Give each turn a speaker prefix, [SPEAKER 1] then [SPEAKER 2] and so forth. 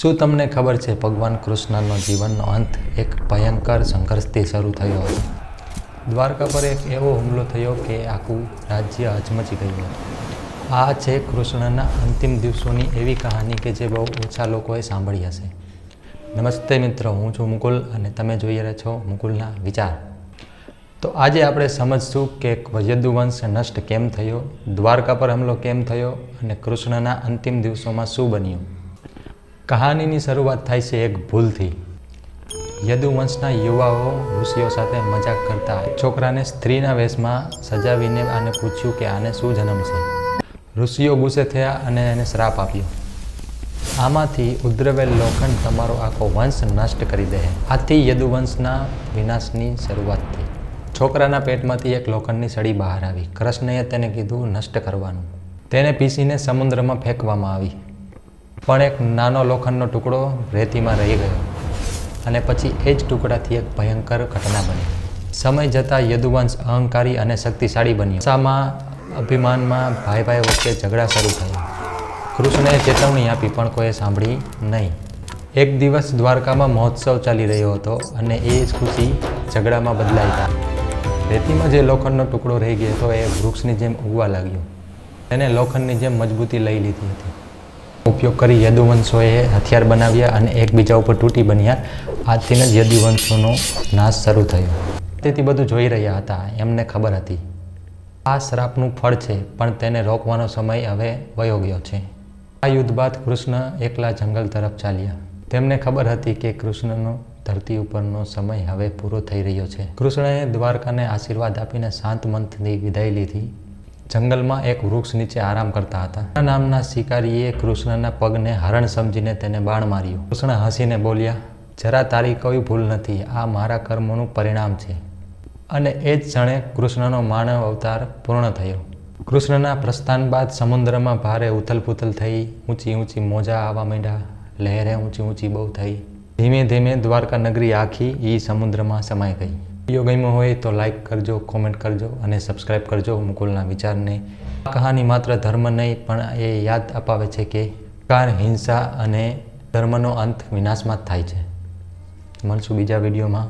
[SPEAKER 1] શું તમને ખબર છે ભગવાન કૃષ્ણનો જીવનનો અંત? એક ભયંકર સંઘર્ષથી શરૂ થયો હતો. દ્વારકા પર એક એવો હુમલો થયો કે આખું રાજ્ય હચમચી ગયું હતું. આ છે કૃષ્ણના અંતિમ દિવસોની એવી કહાની કે જે બહુ ઓછા લોકોએ સાંભળી હશે. નમસ્તે મિત્રો, હું છું મુકુલ અને તમે જોઈ રહ્યા છો મુકુલના વિચાર. તો આજે આપણે સમજશું કે યદુવંશ નષ્ટ કેમ થયો, દ્વારકા પર હુમલો કેમ થયો અને કૃષ્ણના અંતિમ દિવસોમાં શું બન્યું. કહાનીની શરૂઆત થાય છે એક ભૂલથી. યદુવંશના યુવાઓ ઋષિઓ સાથે મજાક કરતા છોકરાને સ્ત્રીના વેશમાં સજાવીને આને પૂછ્યું કે આને શું જન્મ છે. ઋષિઓ ગુસ્સે થયા અને એને શ્રાપ આપ્યો. આમાંથી ઉદ્રવેલ લોખંડ તમારો આખો વંશ નષ્ટ કરી દે. આથી યદુવંશના વિનાશની શરૂઆત થઈ. છોકરાના પેટમાંથી એક લોખંડની સળી બહાર આવી. કૃષ્ણએ તેને કીધું, નષ્ટ કરવાનું. તેને પીસીને સમુદ્રમાં ફેંકવામાં આવી. પણ એક નાનો લોખંડનો ટુકડો રેતીમાં રહી ગયો. અને પછી એ જ ટુકડાથી એક ભયંકર ઘટના બની. સમય જતાં યદુવંશ અહંકારી અને શક્તિશાળી બન્યો. સામાં અભિમાનમાં ભાઈ ભાઈ વચ્ચે ઝઘડા શરૂ થયા. કૃષ્ણએ ચેતવણી આપી, પણ કોઈએ સાંભળી નહીં. એક દિવસ દ્વારકામાં મહોત્સવ ચાલી રહ્યો હતો અને એ જ ખુશી ઝઘડામાં બદલાઈ હતા રેતીમાં જે લોખંડનો ટુકડો રહી ગયો હતો, એ વૃક્ષની જેમ ઉગવા લાગ્યો. એને લોખંડની જેમ મજબૂતી લઈ લીધી હતી. ઉપયોગ કરી યદુવંશોએ હથિયાર બનાવ્યા અને એકબીજા ઉપર તૂટી બન્યા. આજથી જ યદુવંશોનો નાશ શરૂ થયો. તેથી બધું જોઈ રહ્યા હતા. એમને ખબર હતી. આ શ્રાપનું ફળ છે, પણ તેને રોકવાનો સમય હવે વયો ગયો છે. આ યુદ્ધ બાદ કૃષ્ણ એકલા જંગલ તરફ ચાલ્યા. તેમને ખબર હતી કે કૃષ્ણનો ધરતી ઉપરનો સમય હવે પૂરો થઈ રહ્યો છે. કૃષ્ણએ દ્વારકાને આશીર્વાદ આપીને શાંત મનથી વિદાય લીધી. જંગલમાં એક વૃક્ષ નીચે આરામ કરતા હતા. નામના શિકારીએ કૃષ્ણના પગને હરણ સમજીને તેને બાણ માર્યું. કૃષ્ણ હસીને બોલ્યા, જરા તારી કોઈ ભૂલ નથી. આ મારા કર્મોનું પરિણામ છે. અને એ જ ક્ષણે કૃષ્ણનો માનવ અવતાર પૂર્ણ થયો. કૃષ્ણના પ્રસ્થાન બાદ સમુદ્રમાં ભારે ઉથલપુથલ થઈ, ઊંચી ઊંચી મોજા આવવા માંડ્યા, લહેરે ઊંચી ઊંચી બહુ થઈ. ધીમે ધીમે દ્વારકા નગરી આખી એ સમુદ્રમાં સમાઈ ગઈ. વીડિયો ગમ્યો હોય તો લાઈક કરજો કોમેન્ટ કરજો અને સબસ્ક્રાઈબ કરજો મુકુલના વિચારને. આ કહાની માત્ર ધર્મ નહીં, પણ એ યાદ અપાવે છે કે કાર હિંસા અને ધર્મનો અંત વિનાશમાં જ થાય છે. મળશું બીજા વિડીયોમાં.